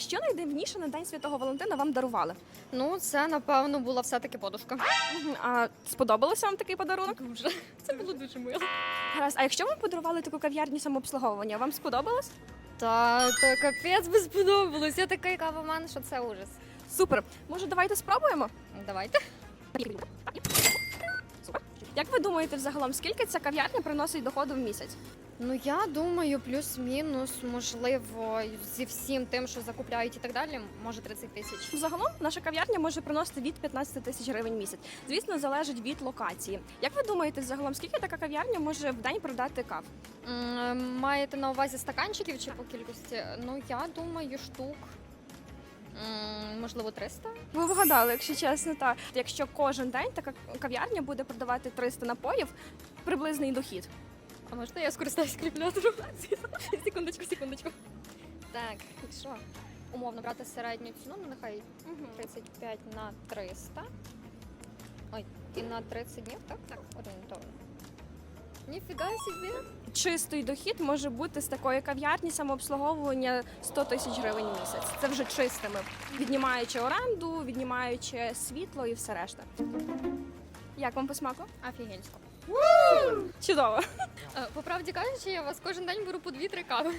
що найдивніше на День Святого Валентина вам дарували? Ну, це напевно була все-таки подушка. Мгм. А сподобався вам такий подарунок? Дуже. Це було дуже мило. Гаразд, а якщо вам подарували таку кав'ярню самообслуговування, вам сподобалось? Та, та капець би сподобалось. Я така кавоман, що це ужас. Супер. Може, давайте спробуємо? Давайте. Супер. Як ви думаєте, взагалом, скільки ця кав'ярня приносить доходу в місяць? Ну я думаю, плюс-мінус, можливо, зі всім тим, що закупляють і так далі, може 30 тисяч. Загалом наша кав'ярня може приносити від 15 тисяч гривень в місяць. Звісно, залежить від локації. Як ви думаєте, загалом, скільки така кав'ярня може в день продати кав? М, Маєте на увазі стаканчиків чи по кількості? Ну я думаю, штук. м, Можливо, 300? Ви вгадали, якщо чесно, так. Якщо кожен день така кав'ярня буде продавати 300 напоїв, приблизний дохід. А можна я скористаюсь калькулятором? секундочку, секундочку. Так, якщо умовно брати середню ціну, ну нехай 35 на 300. Ой, і на 30 днів, так? Так, орієнтовно. Ніфіга собі. Чистий дохід може бути з такої кав'ярні самообслуговування 100 тисяч гривень в місяць. Це вже чистими, віднімаючи оренду, віднімаючи світло і все решта. Як вам по смаку? Офігенсько. Чудово. Е, По правді кажучи, я вас кожен день беру по 2-3 кави.